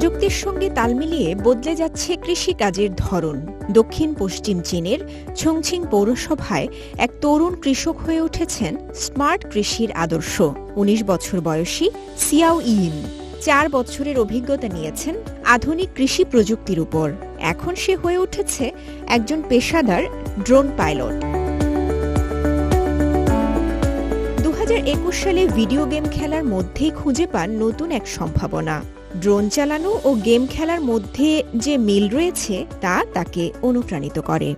প্রযুক্তির সঙ্গে তাল মিলিয়ে বদলে যাচ্ছে কৃষিকাজের ধরন। দক্ষিণ পশ্চিম চীনের ছংছিং পৌরসভায় এক তরুণ কৃষক হয়ে উঠেছেন স্মার্ট কৃষির আদর্শ। ১৯ বছর বয়সী সিয়াও ইন। চার বছরের অভিজ্ঞতা নিয়েছেন আধুনিক কৃষি প্রযুক্তির উপর। এখন সে হয়ে উঠেছে একজন পেশাদার ড্রোন পাইলট। একুশ সালে ভিডিও গেম খেলার মধ্যেই খুঁজে পান নতুন এক সম্ভাবনা। ড্রোন চালানো ও গেম খেলার মধ্যে যে মিল রয়েছে তা তাকে অনুপ্রাণিত করে।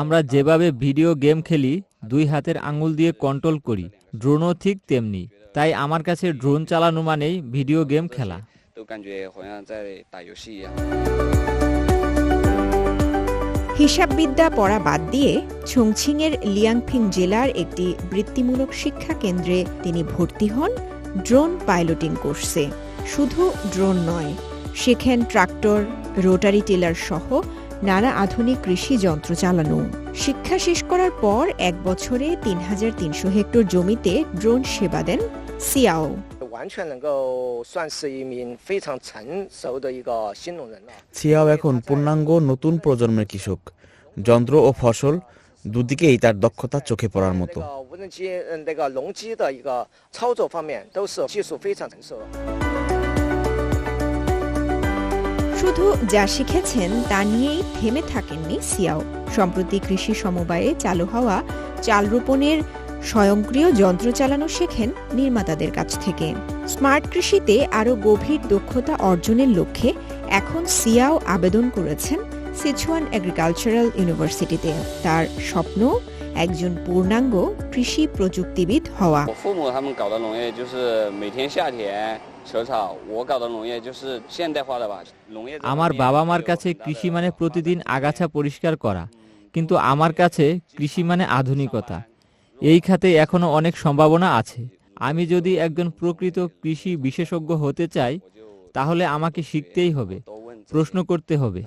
আমরা যেভাবে ভিডিও গেম খেলি দুই হাতের আঙুল দিয়ে কন্ট্রোল করি ড্রোনও ঠিক তেমনি। তাই আমার কাছে ড্রোন চালানো মানেই ভিডিও গেম খেলা। হিসাববিদ্যা পড়া বাদ দিয়ে ছংছিংয়ের লিয়াংফিং জেলার একটি বৃত্তিমূলক শিক্ষা কেন্দ্রে তিনি ভর্তি হন ড্রোন পাইলটিং কোর্সে। শুধু ড্রোন নয়, শেখেন ট্রাক্টর, রোটারি টেলার সহ নানা আধুনিক কৃষি যন্ত্র চালানো। শিক্ষা শেষ করার পর এক বছরে তিন হাজার তিনশো হেক্টর জমিতে ড্রোন সেবা দেন সিয়াও। 完全能够算是一名非常成熟的一个新农人了。 ছিয়াও এখন পূর্ণাঙ্গ নতুন প্রজন্মের কৃষক যন্ত্র ও ফসল দুদিকেই তার দক্ষতা চোখে পড়ার 那 মতো 个无人机，嗯，那个农机的一个操作方面都是技术非常成熟的。 শুধু যা শিখেছেন তা নিয়েই থেমে থাকেননি সিয়াও সম্প্রতি কৃষি সমবায়ে চালু হওয়া চাল রোপণের স্বয়ংক্রিয় যন্ত্র চালানো শেখেন নির্মাতাদের কাছ থেকে। স্মার্ট কৃষিতে আরও গভীর দক্ষতা অর্জনের লক্ষ্যে এখন সিয়াও আবেদন করেছেন সিচুয়ান এগ্রিকালচারাল ইউনিভার্সিটিতে। তার স্বপ্ন একজন পূর্ণাঙ্গ কৃষি প্রযুক্তিবিদ হওয়া। আমার বাবা মার কাছে কৃষি মানে প্রতিদিন আগাছা পরিষ্কার করা কিন্তু আমার কাছে কৃষি মানে আধুনিকতা। এই খাতে এখনও অনেক সম্ভাবনা আছে। আমি যদি একজন প্রকৃত কৃষি বিশেষজ্ঞ হতে চাই, তাহলে আমাকে শিখতেই হবে, প্রশ্ন করতে হবে।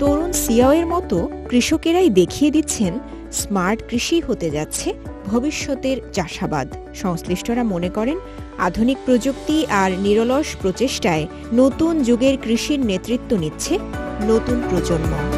তরুণ সিয়াওয়ের মতো কৃষকেরাই দেখিয়ে দিচ্ছেন, স্মার্ট কৃষি হতে যাচ্ছে ভবিষ্যতের চাষাবাদ। সংশ্লিষ্টরা মনে করেন, আধুনিক প্রযুক্তি আর নিরলস প্রচেষ্টায় নতুন যুগের কৃষির নেতৃত্ব নিচ্ছে নতুন প্রজন্ম।